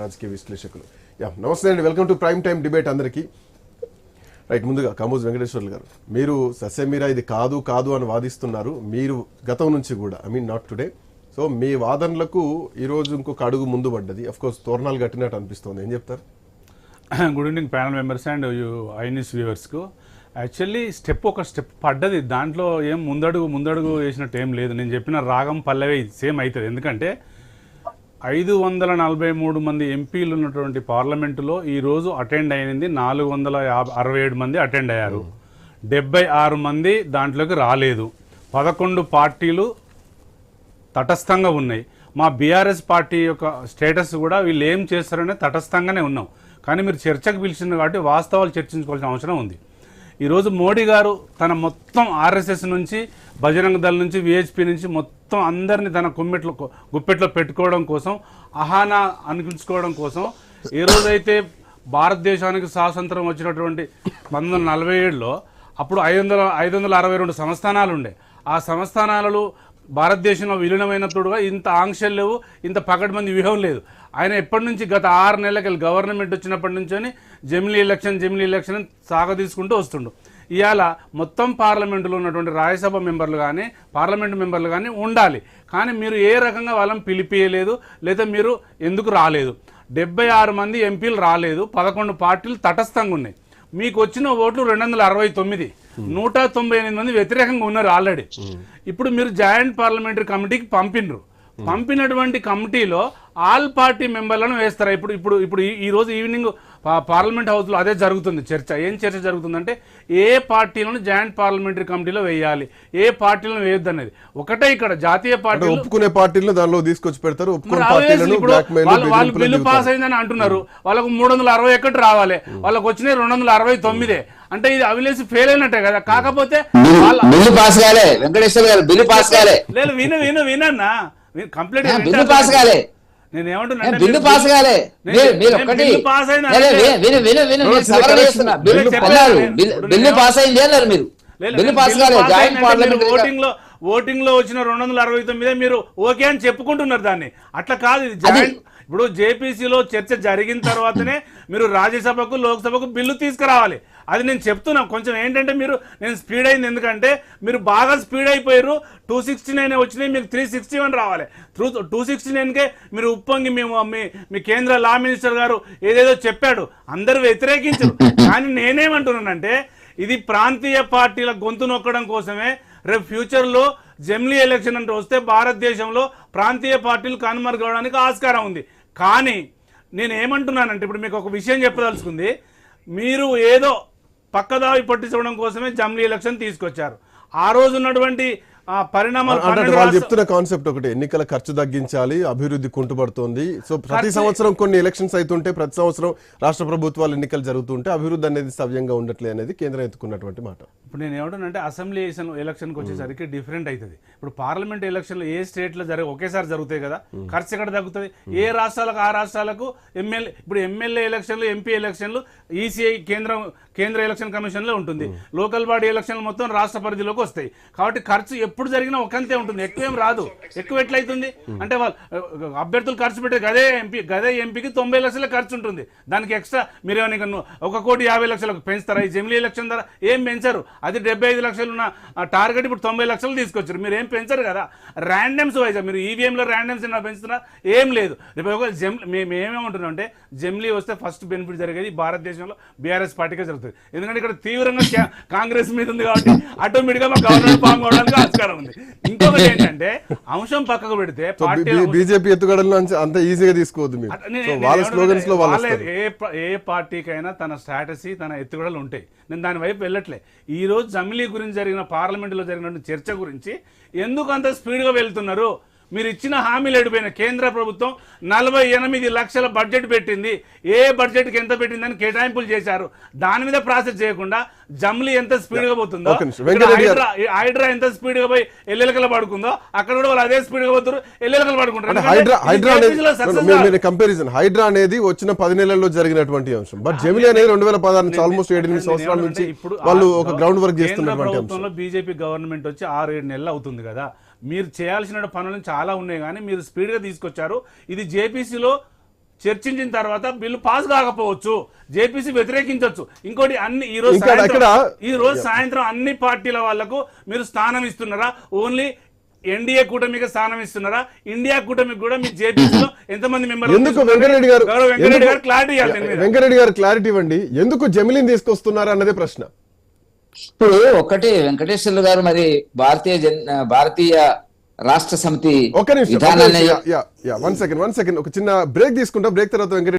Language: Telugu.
రాజకీయ విశ్లేషకులు. యా నమస్తే అండి. Welcome to prime time debate అందరికీ. రైట్ ముందుగా కామోజ్ వెంకటేశ్వర్లు గారు మీరు ససేమీరా ఇది కాదు కాదు అని వాదిస్తున్నారు. మీరు గతం నుంచి కూడా I mean not today so మీ వాదనలకు ఈరోజు ఇంకొక అడుగు ముందు పడ్డది. అఫ్ కోర్స్ తోరణాలు కట్టినట్టు అనిపిస్తుంది. ఏం చెప్తారు? Good evening panel members and you iNews వ్యూవర్స్కు actually step ఒక స్టెప్ పడ్డది. దాంట్లో ఏం ముందడుగు ముందడుగు వేసినట్టు ఏం లేదు. నేను చెప్పిన రాగం పల్లవి సేమ్ అవుతుంది. ఎందుకంటే ఐదు వందల నలభై మూడు మంది ఎంపీలు ఉన్నటువంటి పార్లమెంటులో ఈరోజు అటెండ్ అయింది నాలుగు వందల యాభై అరవై ఏడు మంది అటెండ్ అయ్యారు. డెబ్బై ఆరు మంది దాంట్లోకి రాలేదు. పదకొండు పార్టీలు తటస్థంగా ఉన్నాయి. మా బీఆర్ఎస్ పార్టీ యొక్క స్టేటస్ కూడా వీళ్ళు ఏం చేస్తారనే తటస్థంగానే ఉన్నాం. కానీ మీరు చర్చకు పిలిచింది కాబట్టి వాస్తవాలు చర్చించుకోవాల్సిన అవసరం ఉంది. ఈరోజు మోడీ గారు తన మొత్తం ఆర్ఎస్ఎస్ నుంచి బజరంగ దళ నుంచి విహెచ్పి నుంచి మొత్తం అందరినీ తన కుమ్మెట్లో గుప్పెట్లో పెట్టుకోవడం కోసం అహానా అనిపించుకోవడం కోసం ఏ రోజైతే భారతదేశానికి స్వాతంత్రం వచ్చినటువంటి పంతొమ్మిది వందల నలభై ఏడులో అప్పుడు ఐదు వందల ఐదు వందల అరవై రెండు సంస్థానాలు ఉండే ఆ సంస్థానాలలో భారతదేశంలో విలీనమైనప్పుడుగా ఇంత ఆంక్షలు లేవు ఇంత పకడ్మంది వ్యూహం లేదు. ఆయన ఎప్పటి నుంచి గత ఆరు నెలలకి గవర్నమెంట్ వచ్చినప్పటి నుంచి జమిలీ ఎలక్షన్ జమిలీ ఎలక్షన్ సాగదీసుకుంటూ వస్తుండు. ఇవాళ మొత్తం పార్లమెంటులో ఉన్నటువంటి రాజ్యసభ మెంబర్లు కానీ పార్లమెంటు మెంబర్లు కానీ ఉండాలి. కానీ మీరు ఏ రకంగా వాళ్ళని పిలిపియలేదు లేదా మీరు ఎందుకు రాలేదు? డెబ్బై ఆరు మంది ఎంపీలు రాలేదు పదకొండు పార్టీలు తటస్థంగా ఉన్నాయి. మీకు వచ్చిన ఓట్లు రెండు వందల అరవై తొమ్మిది. నూట తొంభై ఎనిమిది మంది వ్యతిరేకంగా ఉన్నారు ఆల్రెడీ. ఇప్పుడు మీరు జాయింట్ పార్లమెంటరీ కమిటీకి పంపినరు. పంపినటువంటి కమిటీలో ఆల్ పార్టీ మెంబర్లను వేస్తారు? ఇప్పుడు ఇప్పుడు ఇప్పుడు ఈ- రోజు ఈవినింగ్ పార్లమెంట్ హౌస్లో అదే జరుగుతుంది చర్చ. ఏం చర్చ జరుగుతుందంటే ఏ పార్టీలను జాయింట్ పార్లమెంటరీ కమిటీలో వేయాలి. ఏ పార్టీలను వేయొద్దు అనేది ఒకటే ఇక్కడ జాతీయ అంటే పార్టీలు ఒప్పుకునే పార్టీలను దానిలో తీసుకొచ్చి పెడతారు మరి ఒప్పుకునే obviously పార్టీలను ఇప్పుడు బ్లాక్ మెయిల్ వాళ్ళు వాళ్ళు బిల్లు పాస్ అయిందని అంటున్నారు. వాళ్ళకు మూడు వందల అరవై ఒకటి రావాలి. వాళ్ళకి వచ్చినాయి రెండు వందల అరవై తొమ్మిదే. అంటే ఇది అవిలేసి ఫెయిల్ అయినట్టే కదా. కాకపోతే బిల్లు పాస్ కాలే. వెంకటేశ్వర గారు బిల్లు పాస్ కాలే. లేదు విను విను వినన్నా. కంప్లీట్ బిల్లు పాస్ కాలే. నేను ఏమంటున్నా బిల్లు పాస్ కాలే. మీరు ఒక్కటి విను విను విను సవరణ. చేస్తున్నా. బిల్లు. బిల్లు- పాస్ అయింది అన్నారు మీరు. బిల్లు పాస్ కాలే జాయింట్ పార్లమెంట్ ఓటింగ్లో ఓటింగ్లో వచ్చిన రెండు వందల అరవై తొమ్మిదే మీరు ఓకే అని చెప్పుకుంటున్నారు దాన్ని. అట్లా కాదు ఇది జాయింట్ ఇప్పుడు జేపీసీలో చర్చ జరిగిన తర్వాతనే మీరు రాజ్యసభకు లోక్సభకు బిల్లు తీసుకురావాలి. అది నేను చెప్తున్నా. కొంచెం ఏంటంటే మీరు నేను స్పీడ్ అయింది ఎందుకంటే మీరు బాగా స్పీడ్ అయిపోయారు. టూ సిక్స్టీ నైన్ వచ్చినాయి మీకు త్రీ సిక్స్టీ వన్ రావాలి. త్రూ టూ సిక్స్టీ నైన్కే మీరు ఉప్పొంగి మేము మీ మీ కేంద్ర లా మినిస్టర్ గారు ఏదేదో చెప్పాడు. అందరూ వ్యతిరేకించరు. కానీ నేనేమంటున్నానంటే ఇది ప్రాంతీయ పార్టీల గొంతు నొక్కడం కోసమే రేపు ఫ్యూచర్లో జెమ్లీ ఎలక్షన్ అంటే వస్తే భారతదేశంలో ప్రాంతీయ పార్టీలు కనుమరుగవడానికి ఆస్కారం ఉంది. కానీ నేను ఏమంటున్నానంటే ఇప్పుడు మీకు ఒక విషయం చెప్పదలుచుకుంది. మీరు ఏదో పక్కదావి పట్టించడం కోసమే జమ్లీ ఎలక్షన్ తీసుకొచ్చారు. ఆ రోజు ఉన్నటువంటి అంటే వాళ్ళు చెప్తున్న కాన్సెప్ట్ ఒకటి ఎన్నికల ఖర్చు తగ్గించాలి అభివృద్ధి కుంటుపడుతోంది. సో ప్రతి సంవత్సరం కొన్ని ఎలక్షన్స్ అవుతుంటే ప్రతి సంవత్సరం రాష్ట్ర ప్రభుత్వాలు ఎన్నికలు జరుగుతుంటే అభివృద్ధి అనేది సవ్యంగా ఉండట్లే అనేది కేంద్రం ఎత్తుకున్నటువంటి మాట. ఇప్పుడు నేను ఏమంటానంటే అసెంబ్లీ ఎలక్షన్ ఎలక్షన్కి వచ్చేసరికి డిఫరెంట్ అవుతుంది ఇప్పుడు పార్లమెంట్ ఎలక్షన్లు ఏ స్టేట్లో జరగ ఒకేసారి జరుగుతాయి కదా. ఖర్చు ఎక్కడ తగ్గుతుంది? ఏ రాష్ట్రాలకు ఆ రాష్ట్రాలకు ఎమ్మెల్యే ఇప్పుడు ఎమ్మెల్యే ఎలక్షన్లు ఎంపీ ఎలక్షన్లు ఈసీఐ కేంద్రం కేంద్ర ఎలక్షన్ కమిషన్లో ఉంటుంది. లోకల్ బాడీ ఎలక్షన్లు మొత్తం రాష్ట్ర పరిధిలోకి వస్తాయి. కాబట్టి ఖర్చు ఎప్పుడు జరిగినా ఒకంతే ఉంటుంది. ఎక్కువ ఏం రాదు. ఎక్కువ ఎట్లయితుంది? అంటే వాళ్ళు అభ్యర్థులు ఖర్చు పెట్టే గదే ఎంపీ గదే ఎంపీకి తొంభై లక్షల ఖర్చు ఉంటుంది. దానికి ఎక్స్ట్రా మీరు ఏమైనా ఒక కోటి యాభై లక్షలకు పెంచుతారా? ఈ జమిలీ ఎలక్షన్ ధర ఏం పెంచరు? అది డెబ్బై ఐదు లక్షలు ఉన్న ఆ టార్గెట్ ఇప్పుడు తొంభై లక్షలు తీసుకొచ్చారు. మీరు ఏం పెంచరు కదా? ర్యాండమ్స్ వైజ్ మీరు ఈవీఎంలో ర్యాండమ్స్ ఏమైనా పెంచుతున్నా ఏం లేదు. రేపు ఒక జమ్ మేము ఏమేమంటున్నాం అంటే జమిలీ వస్తే ఫస్ట్ బెనిఫిట్ జరిగేది భారతదేశంలో బీఆర్ఎస్ పార్టీకే జరుగుతుంది. ఎందుకంటే ఇక్కడ తీవ్రంగా కాంగ్రెస్ మీద ఉంది కాబట్టి ఆటోమేటిక్గా మా గవర్నమెంట్ ఫామ్ అవడానికి ఆస్కారం ఉంది. ఇంకొకటి ఏంటంటే అంశం పక్కకు పెడితే బీజేపీ ఎత్తుగడలను అంత- ఈజీగా తీసుకోవద్దు మీరు. వాళ్ళ స్లోగన్స్లో. ఏ ప- ఏ పార్టీకైనా తన స్ట్రాటజీ తన ఎత్తుగడలు ఉంటాయి. నేను దాని వైపు వెళ్ళట్లే. ఈ రోజు జమిలీ గురించి జరిగిన పార్లమెంటులో జరిగిన చర్చ గురించి ఎందుకు అంత స్పీడ్గా వెళ్తున్నారు? మీరు ఇచ్చిన హామీలు ఎడిపోయిన కేంద్ర ప్రభుత్వం నలభై ఎనిమిది లక్షల బడ్జెట్ పెట్టింది. ఏ బడ్జెట్కి ఎంత పెట్టిందని కేటాయింపులు చేశారు. దాని మీద ప్రాసెస్ చేయకుండా జమ్లీ ఎంత స్పీడ్గా పోతుందో. హైడ్రా ఎంత స్పీడ్గా పోయి ఎల్లెలకల పడుకుందో అక్కడ కూడా వాళ్ళు అదే స్పీడ్గా పోతారు ఎల్లెలకల పడుకుంటారు. కంపారిజన్ హైడ్రా అనేది వచ్చిన పది నెలల్లో జరిగినటువంటి అంశం. బట్ జమిలీ అనేది రెండు వేల పదహారు ఆల్మోస్ట్ ఎనిమిది సంవత్సరాల నుంచి ఇప్పుడు వాళ్ళు ఒక గ్రౌండ్ వర్క్ చేస్తున్నటువంటి బీజేపీ గవర్నమెంట్ వచ్చి ఆరు ఏడు నెలలు అవుతుంది కదా. మీరు చేయాల్సిన పనులు చాలా ఉన్నాయి కానీ మీరు స్పీడ్గా తీసుకొచ్చారు. ఇది జేపీసీలో చర్చించిన తర్వాత బిల్లు పాస్ కాకపోవచ్చు. జేపీసీ వ్యతిరేకించవచ్చు. ఇంకోటి అన్ని ఈ రోజు ఈ రోజు సాయంత్రం అన్ని పార్టీల వాళ్ళకు మీరు స్థానం ఇస్తున్నారా? ఓన్లీ ఎన్డీఏ కూటమికి స్థానం ఇస్తున్నారా? ఇండియా కూటమికి కూడా మీ జేపీసీలో ఎంతమంది మెంబర్లు ఎందుకు? వెంకరెడ్డి గారు వెంకరెడ్డి గారు క్లారిటీ. వెంకరెడ్డి గారు క్లారిటీ ఇవ్వండి. ఎందుకు జమిలిని తీసుకొస్తున్నారు అన్నదే ప్రశ్న. ఇప్పుడు ఒకటి వెంకటేశ్వర్లు గారు మరి భారతీయ జన్ భారతీయ రాష్ట్ర సమితి ఒక నిమిషం వన్ సెకండ్ వన్ సెకండ్ ఒక చిన్న బ్రేక్ తీసుకుంటాం. బ్రేక్ తర్వాత వెంకరెడ్డి